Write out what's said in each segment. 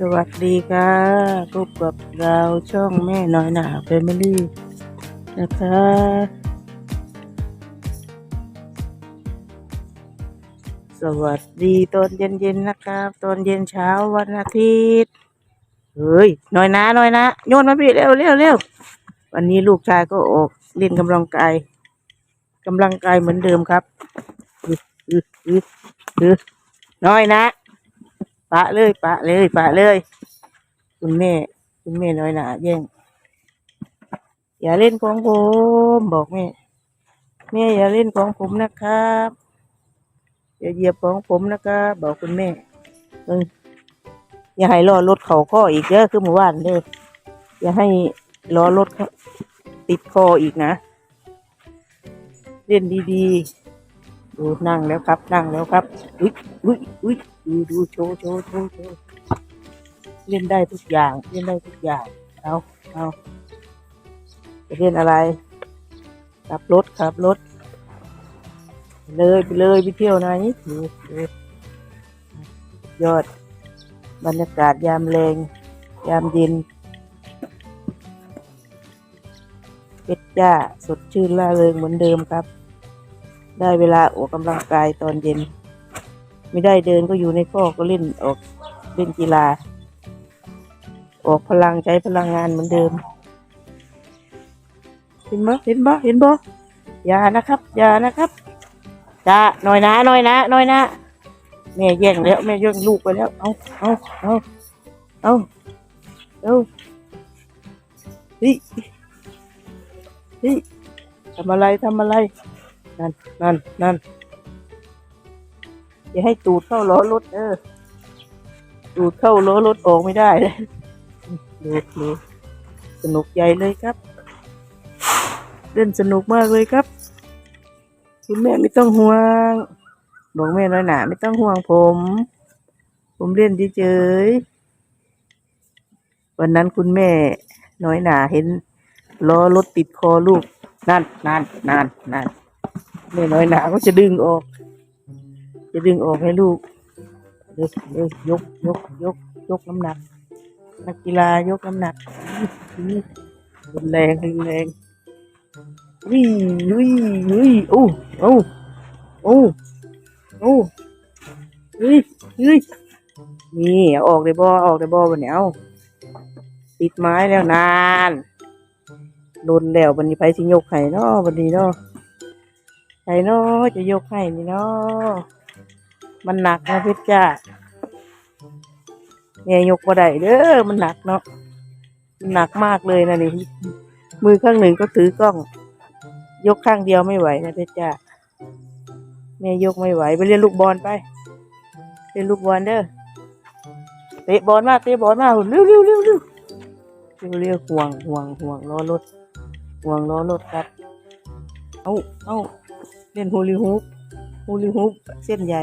สวัสดีค่ะพบกับเราช่องแม่น้อยหนาแฟมิลี่นะคะ สวัสดีตอนเย็นๆนะครับ ตอนเย็นเช้าวันอาทิตย์เฮ้ยน้อยนะน้อยนะโยนมาพี่เร็วเร็วเร็ววันนี้ลูกชายก็ออกเล่นกำลังกายกำลังกายเหมือนเดิมครับอืออืออืออือน้อยนะ ปะเลยปะเลยปะเลย คุณแม่ คุณแม่น้อยหนาแย่งอย่าเล่นของผมบอกแม่แม่อย่าเล่นของผมนะครับอย่าเหยียบของผมนะครับบอกคุณแม่เอออย่าให้ล้อรถเขาข้ออีกเด้อคือเมื่อวานเด้ออย่าให้ล้อรถติดคออีกนะ เล่นดีๆดูนั่งแล้วครับ นั่งแล้วครับ อุ้ยอุ้ยอุ้ย ดูดูโชว์โชว์โชว์โชว์เล่นได้ทุกอย่าง เล่นได้ทุกอย่าง เอาเอาจะเล่นอะไร ขับรถขับรถ เลยไปเลยไปเที่ยวไหนดูดูยอด บรรยากาศยามแรงยามเย็นเป็ดจ้าสดชื่นล่าเริงเหมือนเดิมครับ ได้เวลาออกกำลังกายตอนเย็น ไม่ได้เดินก็อยู่ในคอกก็เล่นออกเล่นกีฬา ออกพลังใช้พลังงานเหมือนเดิม เห็นบ่เห็นบ่เห็นบ่อย่านะครับ อย่านะครับจ้าหน่อยนะหน่อยนะหน่อยนะแม่แย่งแล้วแม่แย่งลูกไปแล้ว เอาเอาเอาเอาเอาเฮ้ยเฮ้ยทำอะไรทำอะไร นั่นนั่นนั่น อย่าให้ตูดเข้าล้อรถเออตูดเข้าล้อรถออกไม่ได้เลยดูดูสนุกใหญ่เลยครับ เล่นสนุกมากเลยครับคุณแม่ไม่ต้องห่วงบอกแม่น้อยหนาไม่ต้องห่วงผม ผมเล่นเฉยวันนั้นคุณแม่น้อยหนาเห็นล้อรถติดคอลูกนั่นนั่นนั่นนั่นแม่น้อยหนาก็จะดึงออก จะดึงออกให้ลูกเร็วเร็วยกยกยกยกน้ำหนัก นักกีฬายกน้ำหนักรุนแรงรุนแรงวิ่งวิ่งวิ่งโอ้โอ้โอ้โอ้เฮ้ยเฮ้ยนี่ออกได้บ่อออกได้บ่วันนี้เอาติดไม้แล้วนานโดนแล้ววันนี้ไปสิยกให้เนาะวันนี้เนาะใครเนาะจะยกให้นี่เนาะ มันหนักนะเพชรจ้าแม่ยกบ่ได้เด้อมันหนักเนาะมันหนักมากเลยนะนี่มือข้างหนึ่งก็ถือกล้อง ยกข้างเดียวไม่ไหวนะเพชรจ้าแม่ยกไม่ไหวไปเล่นลูกบอลไปเล่นลูกบอลเด้อเตะบอลมาเตะบอลมาหุ่นเร็วเร็วเร็วเร็วเร็วห่วงห่วงห่วงล้อรถห่วงล้อรถครับ เอาเอาเล่นฮูลิฮูป ฮูลิฮูปเส้นใหญ่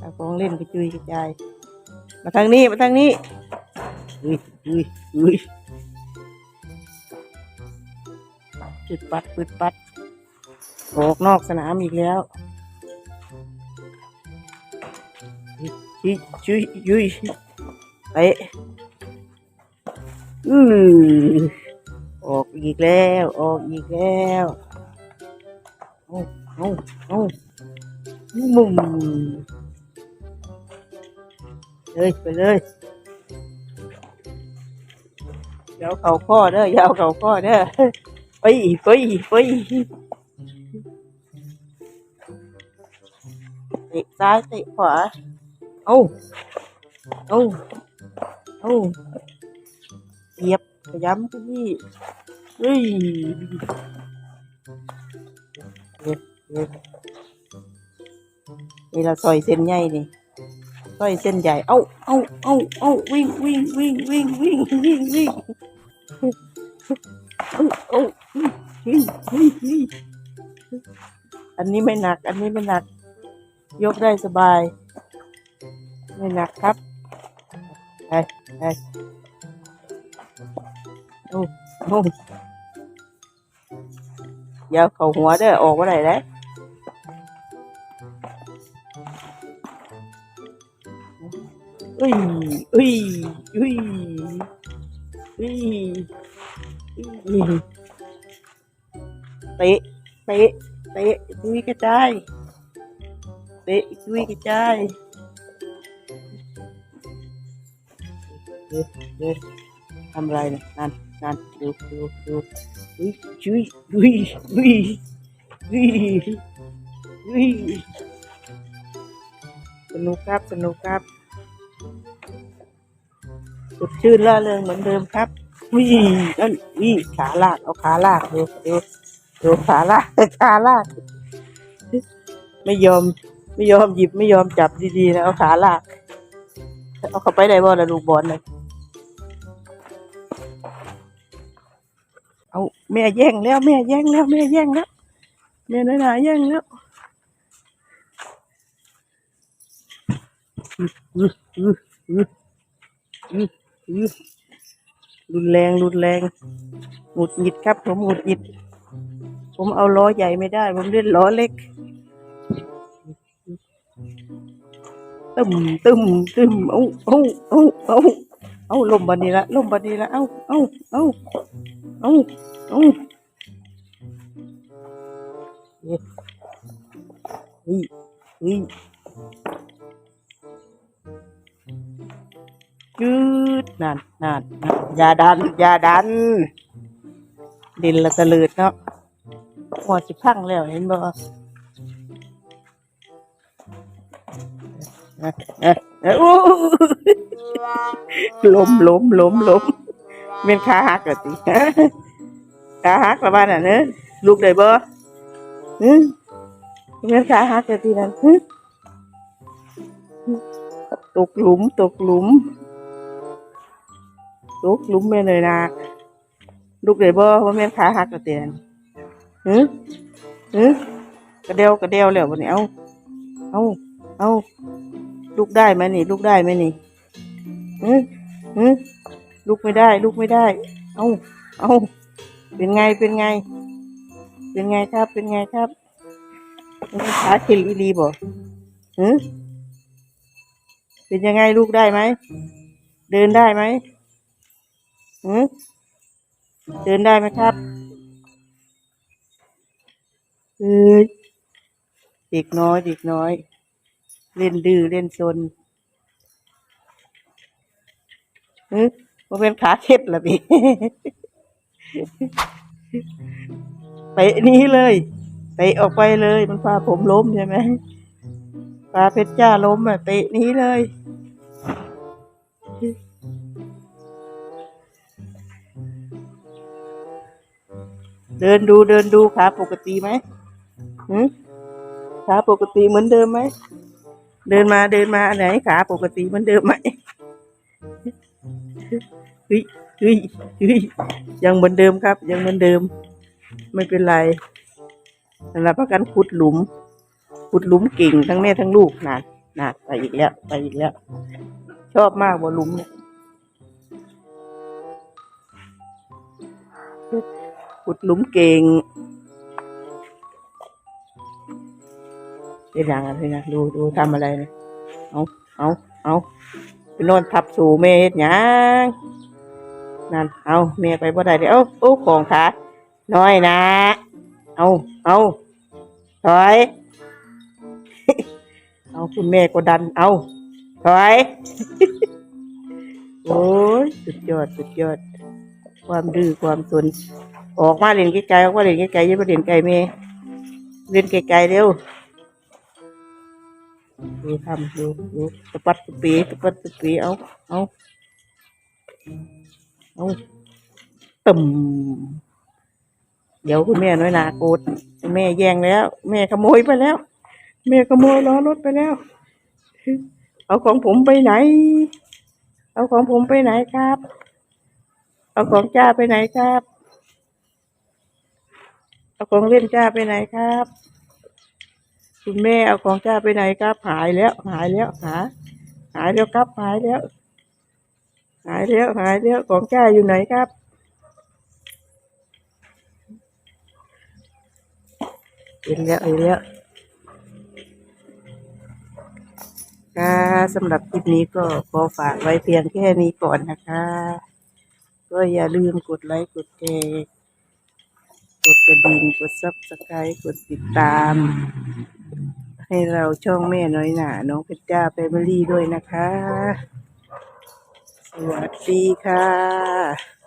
ตาของเล่นกระจุยกระจาย มาทางนี้ มาทางนี้อุ้ยอุ้ยอุ้ยปึดปัดปึดปัดออกนอกสนามอีกแล้วยุยยุยยุยไปอือออกอีกแล้ว ออกอีกแล้ว เอาเอาเอามุมเลยไปเลยยาวเข่าพ่อเด้อยาวเข่าพ่อเด้อไปไปไปเตะซ้ายเตะขวาเอาเอาเอาเหยียบย้ำที่นี่เฮ้ย นี่เราซอยเส้นใหญ่นี่ซอยเส้นใหญ่ เอาเอาเอาเอาวิ่งวิ่งวิ่งวิ่งวิ่งวิ่งวิ่งเอาเอาเฮ้ยเฮ้ยเฮ้ยอันนี้ไม่หนัก อันนี้ไม่หนัก ยกได้สบาย ไม่หนักครับไปไปโอ้โอ้อย่าเข่าหัวเด้อออกมาไหนได้อ อุ้ยอุ้ยอุ้ยอุ้ยอุ้ยเตะเตะเตะดุยกระจายเตะดุยกระจายเดี๋ยวเดี๋ยวทำไรเนี่ยนั่นนั่นดูดูดูอุ้ยจุยดุยดุยดุยดุยสนุกครับสนุกครับ สดชื่นล่าเริงเหมือนเดิมครับวิ่งนั่นวิ่งขาลากเอาขาลากดูดูดูขาลากขาลาก ไม่ยอม ไม่ยอมหยิบไม่ยอมจับดีๆนะเอาขาลาก เอาเข้าไปได้บ่ละลูกบอลเลยเอาแม่แย่งแล้วแม่แย่งแล้วแม่แย่งแล้วแม่น้อยหนาแย่งแล้วอืออืออืออือ รุนแรงรุนแรงหงุดหงิดครับ ผมหงุดหงิด ผมเอาล้อใหญ่ไม่ได้ ผมเล่นล้อเล็กตึมตึมตึมเอาเอาเอาเอาเอาลมบันนี้ละลมบันนี้ละเอาเอาเอาเอาเอาเฮ้ยเฮ้ยยืด นั่นนั่นอย่าดัน อย่าดัน ดินละตะลืดเนาะหัวสิพังแล้วเห็นบ่เออ๊ะเอ๊ะอู้ล้มล้มล้มล้มเมียนขาหักกะติขาหักประมาณนั้นเนอะลูกได้บ่ฮึเมียนขาหักกะตินั่นตกหลุมตกหลุม ตกลุมแม่เลยนะลูกได้บ่ว่าแม่ขาหักกระเตินั่นฮึฮึกระเดียวกระเดียวแล้วบัดนี้เอาเอาเอาลูกได้ไหมนี่ลูกได้ไหมนี่ฮึฮึลูกไม่ได้ลูกไม่ได้ เอาเอาเป็นไงเป็นไง เป็นไงครับ เป็นไงครับเป็นไงขาคิลีรีบ่ฮึเป็นยังไงลูกได้ไหม เดินได้ไหม ฮึเดินได้ไหมครับเออเด็กน้อย เด็กน้อย เล่นดื้อเล่นซนฮึมันเป็นขาเคล็ดละพี่เตะนี้เลยเตะออกไปเลย มันพาผมล้มใช่ไหมพาเพชรจ้าล้มอะเตะนี้เลย เดินดูเดินดูขาปกติไหมหืขาปกติเหมือนเดิมไหม เดินมาเดินมาไหนขาปกติเหมือนเดิมไหมเฮ้ยเฮ้ยเฮ้ยยังเหมือนเดิมครับ ยังเหมือนเดิม ไม่เป็นไรสำหรับประกันขุดหลุมขุดหลุมเก่งทั้งแม่ทั้งลูกนะนะไปอีกแล้ว ไปอีกแล้ว ชอบมากว่าหลุมเนี่ย ขุดหลุมเก่งเป็นอย่างอะไรนะดูดูทำอะไรนะเอาเอาเอาไปนอนทับสู่เมเฮ็ดหยังนั่นเอาเมียไปบ่ได้เดี๋ยวเอาโอ้ของขาน้อยนะ เอาเอาถอยเอาคุณแม่ก็ดันเอาถอยโอ้ยสุดยอดสุดยอด ความดื้อความสน ออกมาเล่นไกลๆออกมาเล่นไกลๆอย่าไปเล่นไกลเมเล่นไกลๆเร็วดูทำดูดูตะปัดตะปีตะปัดตะปีเอาเอาเอาตึมเดี๋ยวคุณแม่น้อยนาโกรธแม่แย่งแล้ว แม่ขโมยไปแล้ว แม่ขโมยล้อรถไปแล้ว เอาของผมไปไหน เอาของผมไปไหนครับ เอาของจ้าไปไหนครับ เอาของเล่นจ้าไปไหนครับ คุณแม่เอาของจ้าไปไหนครับ หายแล้ว หายแล้วหาหายแล้วครับ หายแล้ว หายแล้วหายแล้วของจ้าอยู่ไหนครับเห็นแล้วเห็นแล้วนะคะสำหรับคลิปนี้ก็ขอฝากไว้เพียงแค่นี้ก่อนนะคะ ก็อย่าลืมกดไลค์กดแชร์ ดกระดิ่งกดซับสไครต์กดติดตาม ให้เราช่องแม่น้อยหนาน้องเพชรจ้าแฟมิลี่ด้วยนะคะ สวัสดีค่ะ